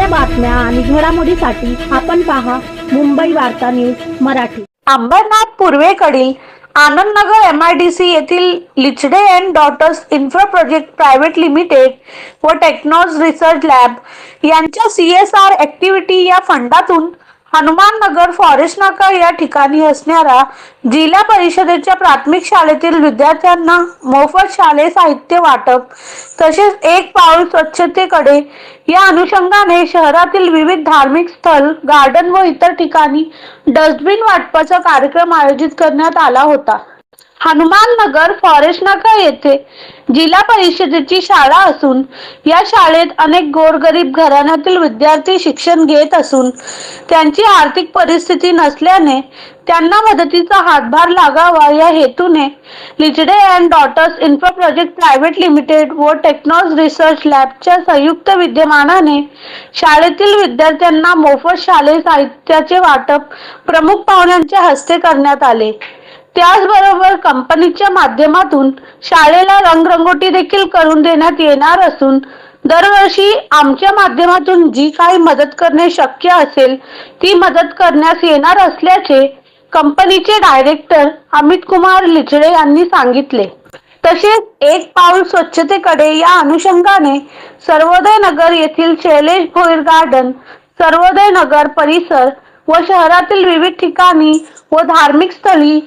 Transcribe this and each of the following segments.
बातम्या आणि घडामोडीसाठी आपण पहा मुंबई वार्ता न्यूज मराठी. अंबरनाथ पूर्वेकडील Anandnagar M I D C येथील Lichade and daughters infra project private limited व टेक्नॉज रिसर्च लॅब यांच्या सी एस आर ॲक्टिव्हिटी या फंडातून हनुमान नगर फॉरेस्ट नाका या ठिकाणी असणाऱ्या जिल्हा परिषदेच्या प्राथमिक शाळेतील विद्यार्थ्यांना मोफत शालेय साहित्य वाटप तसेच एक पाऊल स्वच्छतेकडे. या अनुषंगाने शहरातील विविध धार्मिक स्थळ गार्डन व इतर ठिकाणी डस्टबिन वाटपाचा कार्यक्रम आयोजित करण्यात आला होता. हनुमान नगर फॉरेस्ट नाका येथे जिल्हा परिषदेची शाळा असून या शाळेत अनेक गोरगरीब घराण्यातील विद्यार्थी शिक्षण घेत असून त्यांची आर्थिक परिस्थिती नसल्याने त्यांना मदतीचा हातभार लागावा या हेतूने Lichade and daughters infra project private limited व टेक्नॉज रिसर्च लॅबच्या संयुक्त विद्यमानाने शाळेतील विद्यार्थ्यांना मोफत शालेय साहित्याचे वाटप प्रमुख पाहुण्यांच्या हस्ते करण्यात आले. त्याचबरोबर कंपनीच्या माध्यमातून शाळेला रंगरंगोटी देखील करून देण्यात येणार असून दरवर्षी आमच्या माध्यमातून जी काही मदत करणे शक्य असेल ती मदत करण्यास येणार असल्याचे कंपनीचे डायरेक्टर अमित कुमार लिचडे यांनी सांगितले. तसेच एक पाऊल स्वच्छतेकडे या अनुषंगाने सर्वोदय नगर येथील शैलेश भोईर गार्डन सर्वोदय नगर परिसर व शहरातील विविध ठिकाणी व धार्मिक स्थळी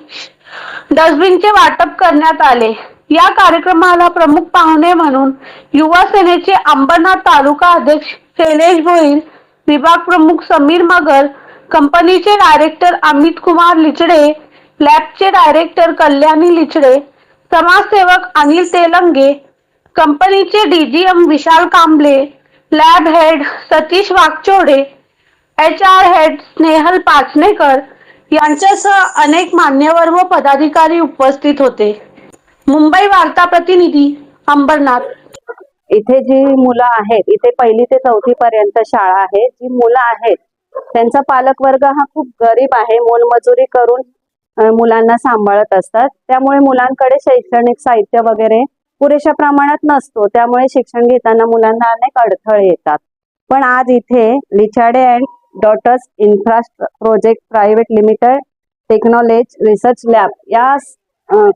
डस्टबिनचे वाटप करण्यात आले. या कार्यक्रमाला प्रमुख पाहुणे म्हणून युवा सेनेचे अंबरनाथ तालुका अध्यक्ष शैलेश भोईर विभाग प्रमुख समीर मगर कंपनीचे डायरेक्टर अमित कुमार लिचडे लॅबचे डायरेक्टर कल्याणी लिचडे समाजसेवक अनिल तेलंगे कंपनीचे DGM Vishal Kamble lab head Satish Waghchode H R head Snehal Pachnekar यांच्यासह अनेक मान्यवर व पदाधिकारी उपस्थित होते. मुंबई वार्ता प्रतिनिधी अंबरनाथ. इथे जी मुलं आहेत इथे पहिली ते चौथी पर्यंत शाळा आहे. जी मुलं आहेत त्यांचा पालक वर्ग हा खूप गरीब आहे. मोलमजुरी करून मुलांना सांभाळत असतात. त्यामुळे मुलांकडे शैक्षणिक साहित्य वगैरे पुरेशा प्रमाणात नसतो. त्यामुळे शिक्षण घेताना मुलांना अनेक अडथळे येतात. पण आज इथे Lichade and daughters इन्फ्रास्ट project private limited technology research lab या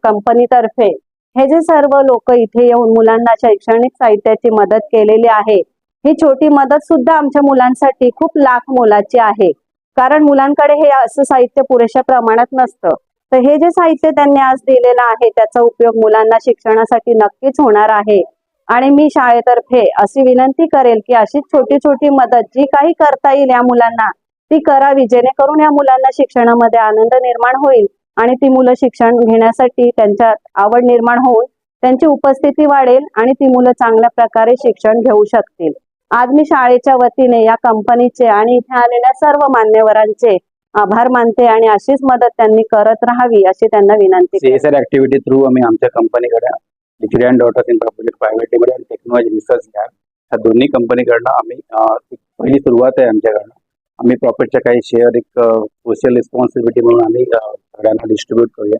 कंपनीतर्फे हे जे सर्व लोक इथे येऊन मुलांना शैक्षणिक साहित्याची मदत केलेली आहे ही छोटी मदत सुद्धा आमच्या मुलांसाठी खूप लाख मोलाची आहे. कारण मुलांकडे हे असं साहित्य पुरेशा प्रमाणात नसतं. तर हे जे साहित्य त्यांनी आज दिलेलं आहे त्याचा उपयोग मुलांना शिक्षणासाठी नक्कीच होणार आहे. आणि मी शाळेतर्फे अशी विनंती करेल की अशी छोटी छोटी मदत जी काही करता येईल या मुलांना ती करावी जेणेकरून या मुलांना शिक्षणामध्ये आनंद निर्माण होईल आणि ती मुलं शिक्षण घेण्यासाठी त्यांच्यात आवड निर्माण होऊन त्यांची उपस्थिती वाढेल आणि ती मुलं चांगल्या प्रकारे शिक्षण घेऊ शकतील. आज मी शाळेच्या वतीने या कंपनीचे आणि इथे आलेल्या सर्व मान्यवरांचे आभार मानते आणि अशीच मदत त्यांनी करत राहावी अशी त्यांना विनंती ऍक्टिव्हिटी थ्रू आम्ही आमच्या कंपनीकडे degree and daughters in project private limited आणि टेक्नॉलॉजी रिसर्च लॅब ह्या दोन्ही कंपनीकडनं आम्ही पहिली सुरुवात आहे आमच्याकडनं. आम्ही प्रॉफिटच्या काही शेअर एक सोशल रिस्पॉन्सिबिलिटी म्हणून आम्ही सगळ्यांना डिस्ट्रीब्यूट करूया.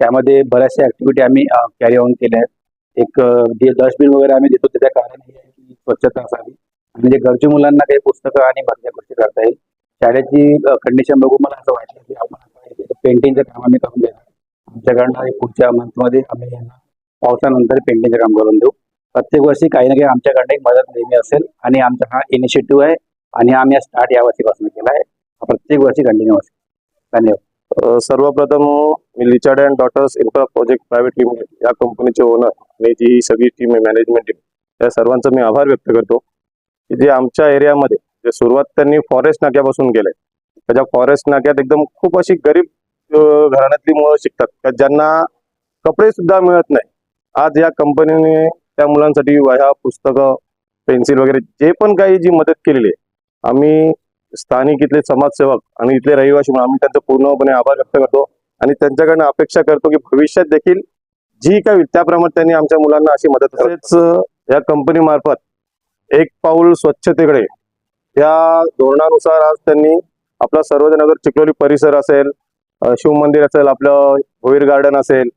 त्यामध्ये बऱ्याचशा ऍक्टिव्हिटी आम्ही कॅरी ऑन केल्या आहेत. एक जे डस्टबिन वगैरे आम्ही देतो त्याच्या कारण हे आहे की स्वच्छता असावी. आणि जे गरजू मुलांना काही पुस्तकं आणि बाकीच्या गोष्टी करता येईल. शाळेची कंडिशन बघून मला असं वाटलं की आपण पेंटिंगचं काम आम्ही करून देणार. आमच्याकडनं पुढच्या मंथमध्ये आम्ही यांना पावसानंतर पेंटिंगचं काम करून देऊ. प्रत्येक वर्षी काही ना काही आमच्याकडनं एक मदत नेहमी असेल आणि आमचा हा इनिशिएटिव्ह आहे आणि आम्ही स्टार्ट या वर्षीपासून केला आहे. प्रत्येक वर्षी कंटिन्यू असेल धन्यवाद. सर्वप्रथम हो, मी Lichade and daughters infra project private limited या कंपनीचे ओनर आणि जी सगळी टीम आहे मॅनेजमेंट टीम त्या सर्वांचा मी आभार व्यक्त करतो. की जे आमच्या एरियामध्ये जे सुरुवात त्यांनी फॉरेस्ट नाक्यापासून केले त्याच्या फॉरेस्ट नाक्यात एकदम खूप अशी गरीब घराण्यातली मुलं शिकतात. ज्यांना कपडे सुद्धा मिळत नाही आज या कंपनीने त्या मुलांसाठी वह्या पुस्तकं पेन्सिल वगैरे जे पण काही जी मदत केलेली आहे आम्ही स्थानिक इथले समाजसेवक आणि इथले रहिवासी म्हणून आम्ही त्यांचा पूर्णपणे आभार व्यक्त करतो आणि त्यांच्याकडनं अपेक्षा करतो की भविष्यात देखील जी काही होईल त्याप्रमाणे त्यांनी आमच्या मुलांना अशी मदत तसेच या कंपनी मार्फत एक पाऊल स्वच्छतेकडे या धोरणानुसार आज त्यांनी आपला सर्वजनगर चिखलोली परिसर असेल शिव मंदिर असेल आपलं भोईर गार्डन असेल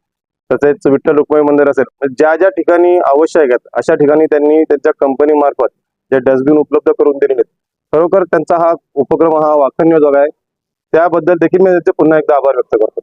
तसेच विठ्ठल रुक्माई मंदिर असेल म्हणजे ज्या ज्या ठिकाणी आवश्यक आहेत अशा ठिकाणी त्यांनी त्यांच्या कंपनी मार्फत जे डस्टबिन उपलब्ध करून दिलेले आहेत. खरोखर त्यांचा हा उपक्रम हा वाखण्याजोगा आहे. त्याबद्दल देखील मी त्यांचे पुन्हा एकदा आभार व्यक्त करतो.